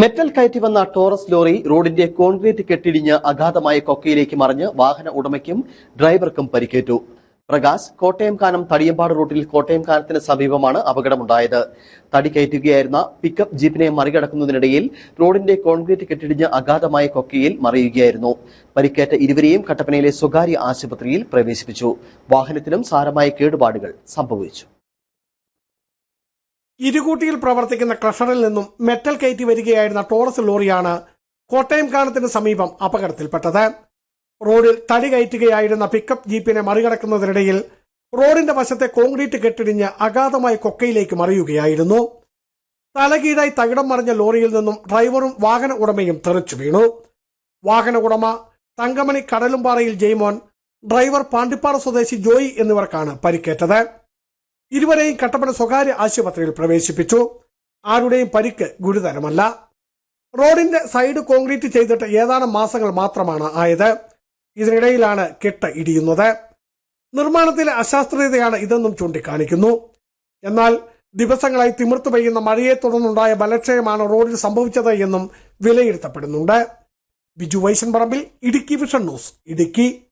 Metal കയറ്റി വന്ന Taurus lorry റോഡിന്റെ കോൺക്രീറ്റ് കെട്ടിടിഞ്ഞ് അഗാധമായ കൊക്കയിലേക്ക് മറിഞ്ഞ് വാഹന ഉടമയ്ക്കും ഡ്രൈവർക്കും പരിക്കേറ്റു. പ്രകാശ് കോട്ടയം കാനം തടിയമ്പാട് റൂട്ടിൽ കോട്ടയം കാനത്തിന് സമീപമാണ് അപകടമുണ്ടായത്. തടി കയറ്റുകയായിരുന്ന പിക്കപ്പ് ജീപ്പിനെ മറികടക്കുന്നതിനിടയിൽ റോഡിന്റെ കോൺക്രീറ്റ് കെട്ടിടിഞ്ഞ് അഗാധമായ കൊക്കയിൽ മറിയുകയായിരുന്നു. പരിക്കേറ്റ ഇരുവരെയും കട്ടപ്പനയിലെ സ്വകാര്യ ആശുപത്രിയിൽ പ്രവേശിപ്പിച്ചു. വാഹനത്തിനും സാരമായ കേടുപാടുകൾ സംഭവിച്ചു. ഇരുകൂട്ടിയിൽ പ്രവർത്തിക്കുന്ന ക്രഷറിൽ നിന്നും മെറ്റൽ കയറ്റി വരികയായിരുന്ന ടോറസ് ലോറിയാണ് കോട്ടയം കാനത്തിന് സമീപം അപകടത്തിൽപ്പെട്ടത്. റോഡിൽ തടി കയറ്റുകയായിരുന്ന പിക്കപ്പ് ജീപ്പിനെ മറികടക്കുന്നതിനിടയിൽ റോഡിന്റെ വശത്തെ കോൺക്രീറ്റ് കെട്ടിടിഞ്ഞ് അഗാധമായ കൊക്കയിലേക്ക് മറിയുകയായിരുന്നു. തലകീഴായി തകിടം മറിഞ്ഞ ലോറിയിൽ നിന്നും ഡ്രൈവറും വാഹന ഉടമയും തെറിച്ചു വീണു. വാഹന ഉടമ തങ്കമണി കടലുംപാറയിൽ ജയ്മോൻ ഡ്രൈവർ പാണ്ടിപ്പാറ സ്വദേശി ജോയി എന്നിവർക്കാണ് പരിക്കേറ്റത്. ഇരുവരെയും കട്ടപ്പന സ്വകാര്യ ആശുപത്രിയിൽ പ്രവേശിപ്പിച്ചു. ആരുടെയും പരിക്ക് ഗുരുതരമല്ല. റോഡിന്റെ സൈഡ് കോൺക്രീറ്റ് ചെയ്തിട്ട് ഏതാനും മാസങ്ങൾ മാത്രമാണ് ആയത്. ഇതിനിടയിലാണ് കെട്ട് ഇടിയുന്നത്. നിർമ്മാണത്തിലെ അശാസ്ത്രീയതയാണ് ഇതെന്നും ചൂണ്ടിക്കാണിക്കുന്നു. എന്നാൽ ദിവസങ്ങളായി തിമിർത്തു പെയ്യുന്ന മഴയെ തുടർന്നുണ്ടായ ബലക്ഷയമാണ് റോഡിൽ സംഭവിച്ചത് എന്നും വിലയിരുത്തപ്പെടുന്നുണ്ട്. Biju Vaishan Parambil Idukki vision news Idukki.